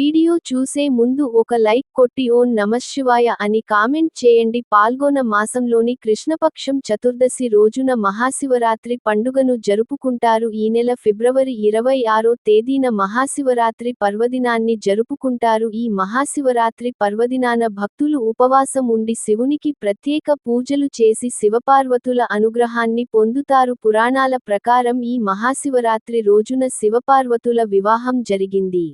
Video చూసే ముందు ఒక లైక్ కొట్టి ఓ నమశివాయ అని కామెంట్ చేయండి. పాల్గొన మాసంలోని కృష్ణపక్షం చతుర్దశి రోజున మహాశివరాత్రి పండుగను జరుపుకుంటారు. ఈ నెల ఫిబ్రవరి ఇరవై ఆరో తేదీన మహాశివరాత్రి పర్వదినాన్ని జరుపుకుంటారు. ఈ మహాశివరాత్రి పర్వదినాన భక్తులు ఉపవాసం ఉండి శివునికి ప్రత్యేక పూజలు చేసి శివపార్వతుల అనుగ్రహాన్ని పొందుతారు. పురాణాల ప్రకారం ఈ మహాశివరాత్రి రోజున శివపార్వతుల వివాహం జరిగింది.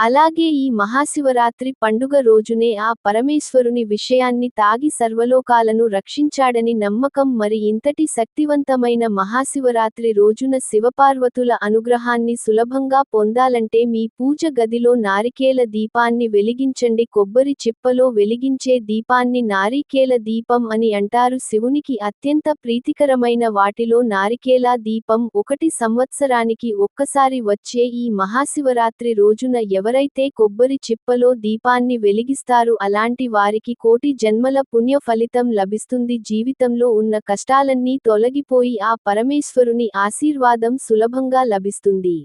అలాగే ఈ మహాశివరాత్రి పండుగ రోజునే ఆ పరమేశ్వరుని విషయాన్ని తాగి సర్వలోకాలను రక్షించాడని నమ్మకం మరి ఇంతటి శక్తివంతమైన మహాశివరాత్రి రోజున శివపార్వతుల అనుగ్రహాన్ని సులభంగా పొందాలంటే మీ పూజ గదిలో నారికేల దీపాన్ని వెలిగించండి. కొబ్బరి చిప్పలో వెలిగించే దీపాన్ని నారికేల దీపం అని అంటారు. శివునికి అత్యంత ప్రీతికరమైన వాటిలో నారికేలా దీపం ఒకటి. సంవత్సరానికి ఒక్కసారి వచ్చే ఈ మహాశివరాత్రి రోజున ఎవరైతే కొబ్బరి చిప్పలో దీపాన్ని వెలిగిస్తారు అలాంటి వారికి కోటి జన్మల పుణ్య ఫలితం లభిస్తుంది. జీవితంలో ఉన్న కష్టాలన్నీ తొలగిపోయి ఆ పరమేశ్వరుని ఆశీర్వాదం సులభంగా లభిస్తుంది.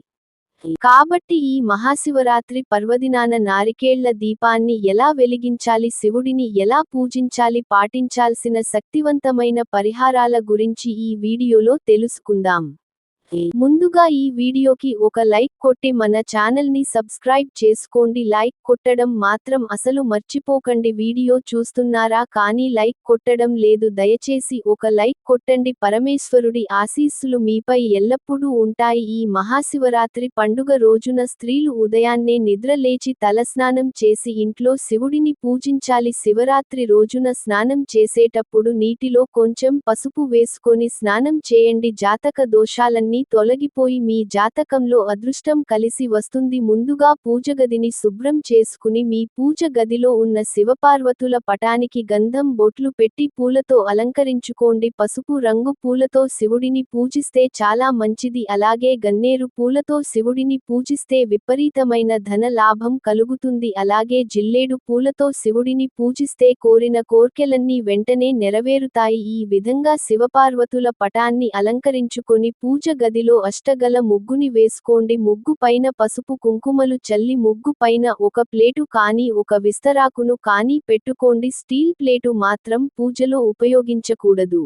కాబట్టి ఈ మహాశివరాత్రి పర్వదినాన నారికేళ్ళ దీపాన్ని ఎలా వెలిగించాలి శివుడిని ఎలా పూజించాలి పాటించాల్సిన శక్తివంతమైన పరిహారాల గురించి ఈ వీడియోలో తెలుసుకుందాం. ముందుగా ఈ వీడియోకి ఒక లైక్ కొట్టి మన ఛానల్ని సబ్స్క్రైబ్ చేసుకోండి. లైక్ కొట్టడం మాత్రం అసలు మర్చిపోకండి. వీడియో చూస్తున్నారా? కానీ లైక్ కొట్టడం లేదు. దయచేసి ఒక లైక్ కొట్టండి. పరమేశ్వరుడి ఆశీస్సులు మీపై ఎల్లప్పుడూ ఉంటాయి. ఈ మహాశివరాత్రి పండుగ రోజున స్త్రీలు ఉదయాన్నే నిద్ర లేచి తలస్నానం చేసి ఇంట్లో శివుడిని పూజించాలి. శివరాత్రి రోజున స్నానం చేసేటప్పుడు నీటిలో కొంచెం పసుపు వేసుకొని స్నానం చేయండి. జాతక దోషాలన్నీ తొలగిపోయి మీ జాతకంలో అదృష్టం కలిసి వస్తుంది. ముందుగా పూజగదిని శుభ్రం చేసుకుని మీ పూజ గదిలో ఉన్న శివపార్వతుల పటానికి గంధం బొట్లు పెట్టి పూలతో అలంకరించుకోండి. పసుపు రంగు పూలతో శివుడిని పూజిస్తే చాలా మంచిది. అలాగే గన్నేరు పూలతో శివుడిని పూజిస్తే విపరీతమైన ధన లాభం కలుగుతుంది. అలాగే జిల్లేడు పూలతో శివుడిని పూజిస్తే కోరిన కోర్కెలన్నీ వెంటనే నెరవేరుతాయి. ఈ విధంగా శివపార్వతుల పటాన్ని అలంకరించుకొని పూజ గదిలో అష్టగల ముగ్గుని వేసుకోండి. ముగ్గు పైన పసుపు కుంకుమలు చల్లి ముగ్గు పైన ఒక ప్లేటు కానీ ఒక విస్తరాకును కానీ పెట్టుకోండి. స్టీల్ ప్లేటు మాత్రం పూజలో ఉపయోగించకూడదు.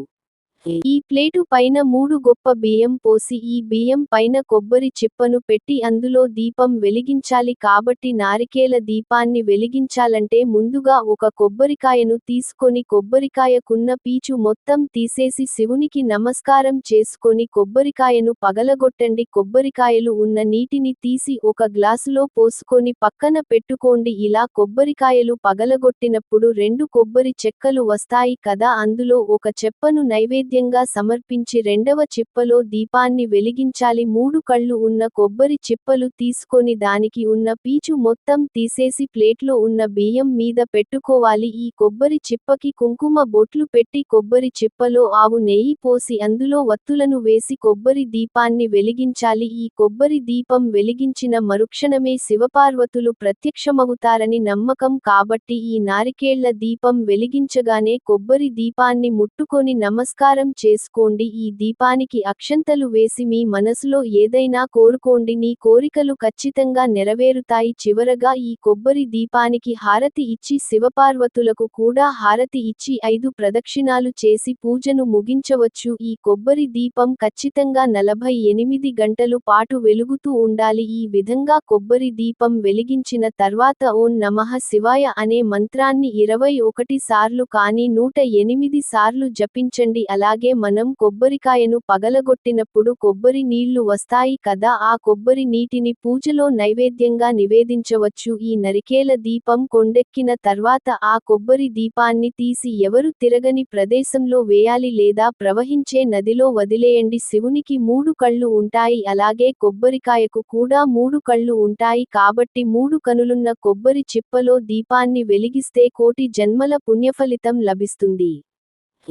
ఈ ప్లేటు పైన మూడు గొప్ప బియ్యం పోసి ఈ బియ్యం పైన కొబ్బరి చిప్పను పెట్టి అందులో దీపం వెలిగించాలి కాబట్టి నారికేల దీపాన్ని వెలిగించాలంటే ముందుగా ఒక కొబ్బరికాయను తీసుకొని కొబ్బరికాయకున్న పీచు మొత్తం తీసేసి శివునికి నమస్కారం చేసుకొని కొబ్బరికాయను పగలగొట్టండి. కొబ్బరికాయలు ఉన్న నీటిని తీసి ఒక గ్లాసులో పోసుకొని పక్కన పెట్టుకోండి. ఇలా కొబ్బరికాయలు పగలగొట్టినప్పుడు రెండు కొబ్బరి చెక్కలు వస్తాయి కదా అందులో ఒక చెప్పను నైవేద్యం నైవేద్యంగా సమర్పించి రెండవ చిప్పలో దీపాన్ని వెలిగించాలి. మూడు కళ్ళు ఉన్న కొబ్బరి చిప్పలు తీసుకొని దానికి ఉన్న పీచు మొత్తం తీసేసి ప్లేట్లో ఉన్న బియ్యం మీద పెట్టుకోవాలి. ఈ కొబ్బరి చిప్పకి కుంకుమ బొట్లు పెట్టి కొబ్బరి చిప్పలో ఆవు నెయ్యి పోసి అందులో వత్తులను వేసి కొబ్బరి దీపాన్ని వెలిగించాలి. ఈ కొబ్బరి దీపం వెలిగించిన మరుక్షణమే శివపార్వతులు ప్రత్యక్షమవుతారని నమ్మకం కాబట్టి ఈ నారికేళ్ళ దీపం వెలిగించగానే కొబ్బరి దీపాన్ని ముట్టుకొని నమస్కారం చేసుకోండి. ఈ దీపానికి అక్షంతలు వేసి మీ మనసులో ఏదైనా కోరుకోండి. నీ కోరికలు ఖచ్చితంగా నెరవేరుతాయి. చివరగా ఈ కొబ్బరి దీపానికి హారతి ఇచ్చి శివపార్వతులకు కూడా హారతి ఇచ్చి ఐదు ప్రదక్షిణాలు చేసి పూజను ముగించవచ్చు. ఈ కొబ్బరి దీపం ఖచ్చితంగా నలభై ఎనిమిది గంటలు పాటు వెలుగుతూ ఉండాలి. ఈ విధంగా కొబ్బరి దీపం వెలిగించిన తర్వాత ఓం నమః శివాయ అనే మంత్రాన్ని ఇరవై ఒకటి సార్లు కానీ నూట ఎనిమిది సార్లు జపించండి. అలా అలాగే మనం కొబ్బరికాయను పగలగొట్టినప్పుడు కొబ్బరి నీళ్ళు వస్తాయి కదా ఆ కొబ్బరి నీటిని పూజలో నైవేద్యంగా నివేదించవచ్చు. ఈ నరికేల దీపం కొండెక్కిన తర్వాత ఆ కొబ్బరి దీపాన్ని తీసి ఎవరు తిరగని ప్రదేశంలో వేయాలి లేదా ప్రవహించే నదిలో వదిలేయండి. శివునికి మూడు కళ్ళు ఉంటాయి అలాగే కొబ్బరికాయకు కూడా మూడు కళ్ళు ఉంటాయి. కాబట్టి మూడు కనులున్న కొబ్బరి చిప్పలో దీపాన్ని వెలిగిస్తే కోటి జన్మల పుణ్యఫలితం లభిస్తుంది.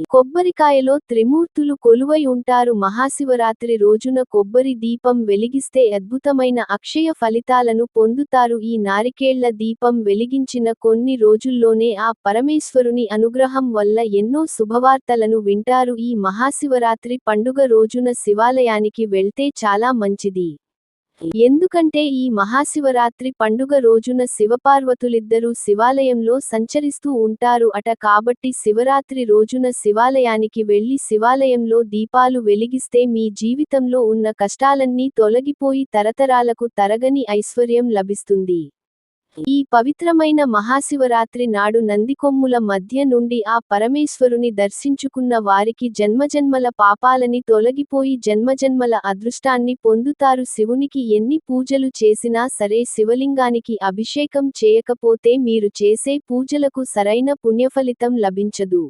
కొబ్బరికాయలో త్రిమూర్తులు కొలువై ఉంటారు. మహాశివరాత్రి రోజున కొబ్బరి దీపం వెలిగిస్తే అద్భుతమైన అక్షయ ఫలితాలను పొందుతారు. ఈ నారికేళ్ళ దీపం వెలిగించిన కొన్ని రోజుల్లోనే ఆ పరమేశ్వరుని అనుగ్రహం వల్ల ఎన్నో శుభవార్తలను వింటారు. ఈ మహాశివరాత్రి పండుగ రోజున శివాలయానికి వెళ్తే చాలా మంచిది. ఎందుకంటే ఈ మహాశివరాత్రి పండుగ రోజున శివపార్వతులిద్దరూ శివాలయంలో సంచరిస్తూ ఉంటారు అట కాబట్టి శివరాత్రి రోజున శివాలయానికి వెళ్ళి శివాలయంలో దీపాలు వెలిగిస్తే మీ జీవితంలో ఉన్న కష్టాలన్నీ తొలగిపోయి తరతరాలకు తరగని ఐశ్వర్యం లభిస్తుంది. ఈ పవిత్రమైన మహాశివరాత్రి నాడు నందికొమ్ముల మధ్య నుండి ఆ పరమేశ్వరుని దర్శించుకున్న వారికి జన్మజన్మల పాపాలని తొలగిపోయి జన్మజన్మల అదృష్టాన్ని పొందుతారు శివునికి ఎన్ని పూజలు చేసినా సరే శివలింగానికి అభిషేకం చేయకపోతే మీరు చేసే పూజలకు సరైన పుణ్యఫలితం లభించదు.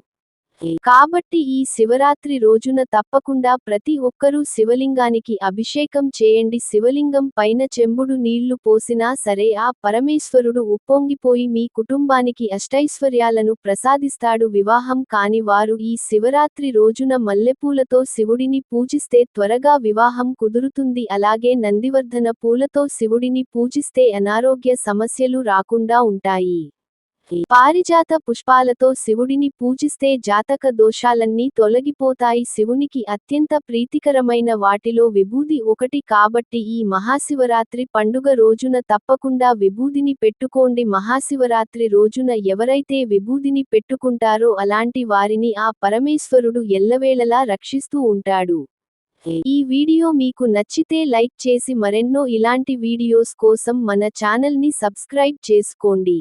కాబట్టి ఈ శివరాత్రి రోజున తప్పకుండా ప్రతి ఒక్కరూ శివలింగానికి అభిషేకం చేయండి. శివలింగం పైన చెంబుడు నీళ్ళు పోసినా సరే ఆ పరమేశ్వరుడు ఉప్పొంగిపోయి మీ కుటుంబానికి అష్టైశ్వర్యాలను ప్రసాదిస్తాడు. వివాహం కాని వారు ఈ శివరాత్రి రోజున మల్లెపూలతో శివుడిని పూజిస్తే త్వరగా వివాహం కుదురుతుంది. అలాగే నందివర్ధన పూలతో శివుడిని పూజిస్తే అనారోగ్య సమస్యలు రాకుండా ఉంటాయి. పారిజాత పుష్పాలతో శివుడిని పూజిస్తే జాతక దోషాలన్నీ తొలగిపోతాయి. శివునికి అత్యంత ప్రీతికరమైన వాటిలో విభూది ఒకటి కాబట్టి ఈ మహాశివరాత్రి పండుగ రోజున తప్పకుండా విభూదిని పెట్టుకోండి. మహాశివరాత్రి రోజున ఎవరైతే విభూదిని పెట్టుకుంటారో అలాంటి వారిని ఆ పరమేశ్వరుడు ఎల్లవేళలా రక్షిస్తూ ఉంటాడు. ఈ వీడియో మీకు నచ్చితే లైక్ చేసి మరెన్నో ఇలాంటి వీడియోస్ కోసం మన ఛానల్ని సబ్స్క్రైబ్ చేసుకోండి.